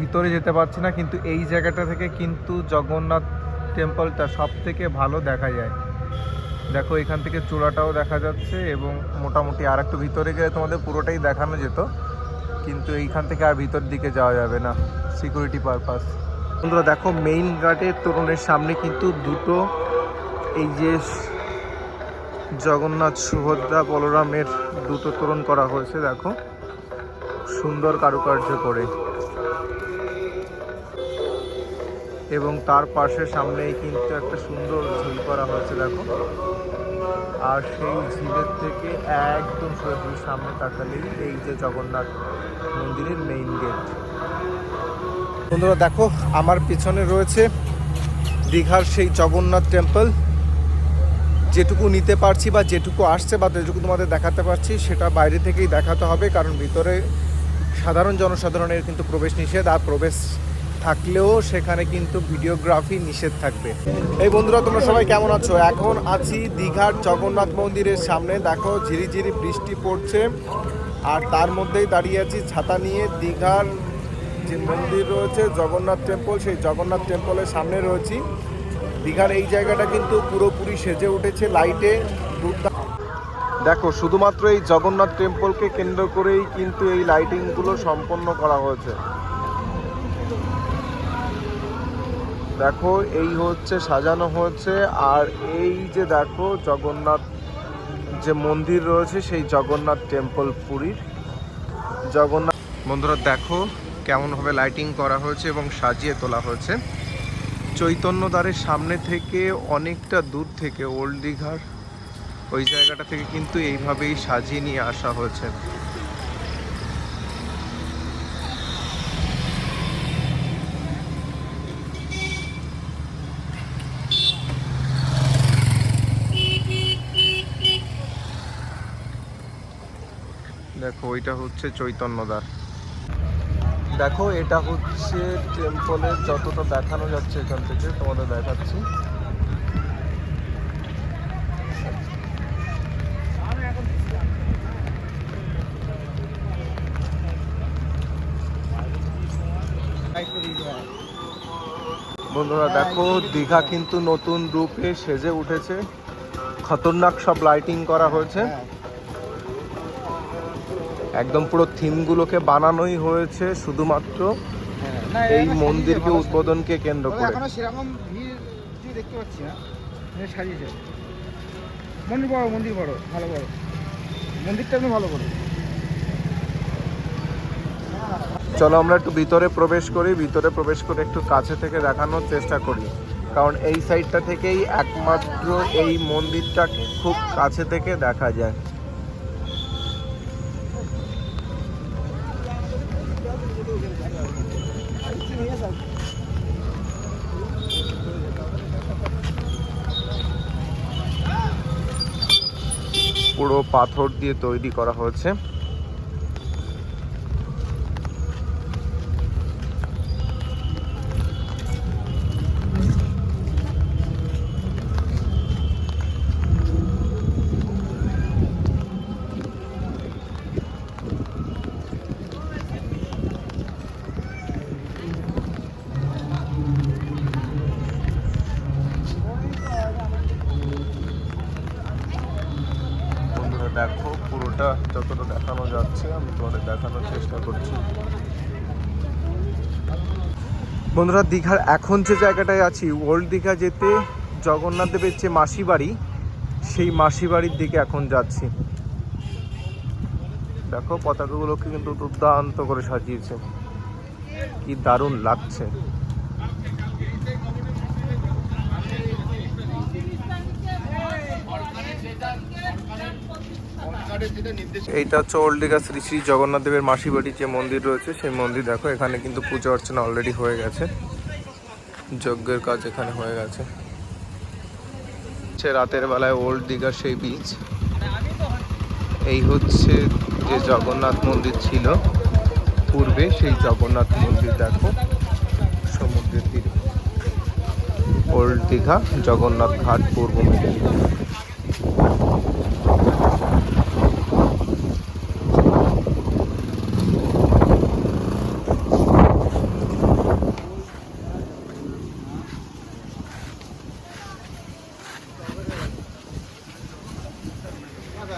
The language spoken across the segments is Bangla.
ভিতরে যেতে পারছি না, কিন্তু এই জায়গাটা থেকে কিন্তু জগন্নাথ টেম্পলটা সব থেকে ভালো দেখা যায়। দেখো, এখান থেকে চূড়াটাও দেখা যাচ্ছে এবং মোটামুটি আর একটু ভিতরে গেলে তোমাদের পুরোটাই দেখানো যেত, কিন্তু এইখান থেকে আর ভিতর দিকে যাওয়া যাবে না সিকিউরিটি পারপাস বন্ধুরা, দেখো মেইন গার্ডের তরুণের সামনে কিন্তু দুটো এই যে জগন্নাথ সুভদ্রা বলরামের দুটো তোরণ করা হয়েছে, দেখো। সুন্দর কারুকার্য করে। এবং তার পাশে সামনেই কিন্তু একটা সুন্দর ঝিল করা হয়েছে, দেখো। আর সেই ঝিলের থেকে একদম সরাসরি সামনে তাকালেই এই যে জগন্নাথ মন্দিরের মেইন গেট বন্ধুরা, দেখো, আমার পিছনে রয়েছে দীঘার সেই জগন্নাথ টেম্পল যেটুকু নিতে পারছি বা যেটুকু আসছে বা যেটুকু তোমাদের দেখাতে পারছি, সেটা বাইরে থেকেই দেখাতে হবে, কারণ ভিতরে সাধারণ জনসাধারণের কিন্তু প্রবেশ নিষেধ আর প্রবেশ থাকলেও সেখানে কিন্তু ভিডিওগ্রাফি নিষেধ থাকবে। এই বন্ধুরা, তোমরা সবাই কেমন আছো? এখন আছি দীঘার জগন্নাথ মন্দিরের সামনে। দেখো, ঝিরিঝিরি বৃষ্টি পড়ছে, আর তার মধ্যেই দাঁড়িয়ে আছি ছাতা নিয়ে। দীঘার যে মন্দির রয়েছে, জগন্নাথ টেম্পল সেই জগন্নাথ টেম্পলের সামনে রয়েছি। দীঘার এই জায়গাটা কিন্তু পুরোপুরি সেজে উঠেছে লাইটে দেখো, শুধুমাত্র এই জগন্নাথ টেম্পলকে কেন্দ্র করেই কিন্তু এই লাইটিংগুলো সম্পন্ন করা হয়েছে। দেখো, এই হচ্ছে, সাজানো হয়েছে, আর এই যে দেখো, জগন্নাথ যে মন্দির রয়েছে, সেই জগন্নাথ টেম্পল পুরীর। জগন্নাথ বন্ধুরা, দেখো কেমনভাবে লাইটিং করা হয়েছে এবং সাজিয়ে তোলা হয়েছে। চৈতন্যদ্বারের সামনে থেকে অনেকটা দূর থেকে, ওল্ড দীঘার ওই জায়গাটা থেকে কিন্তু এইভাবেই সাজিয়ে নিয়ে আসা হয়েছে। দেখো ওইটা হচ্ছে চৈতন্যদ্বার। দেখো, এটা হচ্ছে টেম্পলের যতটা দেখানো যাচ্ছে এখান থেকে, তোমাদের দেখাচ্ছি। বন্ধুরা, দেখো, দীঘা কিন্তু নতুন রূপে সেজে উঠেছে। খতরনাক সব লাইটিং করা হয়েছে। একদম পুরো থিমগুলোকে বানানোই হয়েছে শুধুমাত্র এই মন্দিরকে উদ্বোধনকে কেন্দ্র করে। এখনও সেরকম ভিড় দেখতে পাচ্ছি না সাজিয়েছে মন্দির বড় মন্দির বড় ভালো বড়। মন্দিরটা ভালো বড়। চলো আমরা একটু ভিতরে প্রবেশ করি ভিতরে প্রবেশ করে একটু কাছে থেকে দেখানোর চেষ্টা করি। কারণ এই সাইডটা থেকেই একমাত্র এই মন্দিরটা খুব কাছে থেকে দেখা যায়। পুরো পাথর দিয়ে তৈরি করা হয়েছে। দেখো, পুরোটা যতটা দেখানো যাচ্ছে, আমি তোমাদের দেখানোর চেষ্টা করছি। বন্ধুরা, দীঘার এখন যে জায়গাটায় আছি, ওল্ড দীঘা যেতে জগন্নাথ দেবের যে মাসি বাড়ি সেই মাসি বাড়ির দিকে এখন যাচ্ছি। দেখো, পতাকাগুলোকে কিন্তু দুর্দান্ত করে সাজিয়েছে। কি দারুণ লাগছে। এইটা হচ্ছে ওল্ড দীঘা শ্রী শ্রী জগন্নাথ দেবের মাসি বাড়ি যে মন্দির রয়েছে, সেই মন্দির দেখো, এখানে কিন্তু পূজা অর্চনা অলরেডি হয়ে গেছে। যজ্ঞের কাজ এখানে হয়ে গেছে। রাতের বেলায় ওল্ড দীঘার সেই বীচ এই হচ্ছে যে জগন্নাথ মন্দির ছিল। পূর্বে সেই জগন্নাথ মন্দির দেখো, সমুদ্রের তীরে। ওল্ড দীঘা জগন্নাথ ঘাট পূর্ব মেদিনীপুর।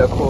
দেখো